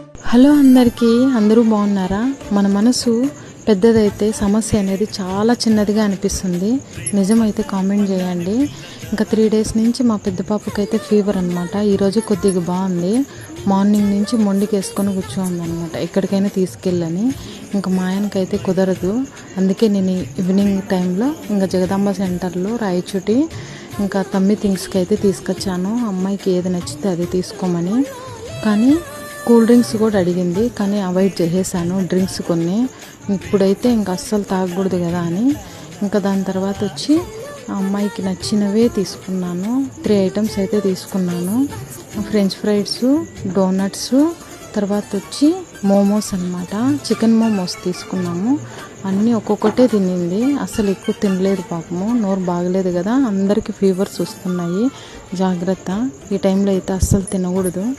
Hello అందరికీ అందరూ బాగున్నారా? మన మనసు పెద్దదైతే సమస్య అనేది చాలా చిన్నదిగా అనిపిస్తుంది. నిజమైతే కామెంట్ చేయండి. ఇంకా త్రీ డేస్ నుంచి మా పెద్ద పాపకైతే ఫీవర్ అనమాట ఈరోజు కొద్దిగా బాగుంది. మార్నింగ్ నుంచి మొండికి కూర్చోందనమాట ఎక్కడికైనా తీసుకెళ్ళని. ఇంకా మా ఆయనకైతే కుదరదు. అందుకే నేను ఈవినింగ్ టైంలో ఇంకా జగదాంబ సెంటర్లో రాయచుటి ఇంకా తమ్మి థింగ్స్కి అయితే తీసుకొచ్చాను. అమ్మాయికి ఏది నచ్చితే అది తీసుకోమని. కానీ కూల్ డ్రింక్స్ కూడా అడిగింది కానీ అవాయిడ్ చేసేసాను. డ్రింక్స్ కొన్ని. ఇప్పుడైతే ఇంకా అస్సలు తాగకూడదు కదా అని. ఇంకా దాని తర్వాత వచ్చి ఆ అమ్మాయికి నచ్చినవే తీసుకున్నాను. త్రీ ఐటమ్స్ అయితే తీసుకున్నాను. ఫ్రెంచ్ ఫ్రైడ్స్ డోనట్స్ తర్వాత వచ్చి మోమోస్ అన్నమాట. చికెన్ మోమోస్ తీసుకున్నాము. అన్నీ ఒక్కొక్కటే తినింది. అసలు ఎక్కువ తినలేదు పాపము. నోరు బాగలేదు కదా. అందరికీ ఫీవర్స్ వస్తున్నాయి. జాగ్రత్త. ఈ టైంలో అయితే అస్సలు తినకూడదు.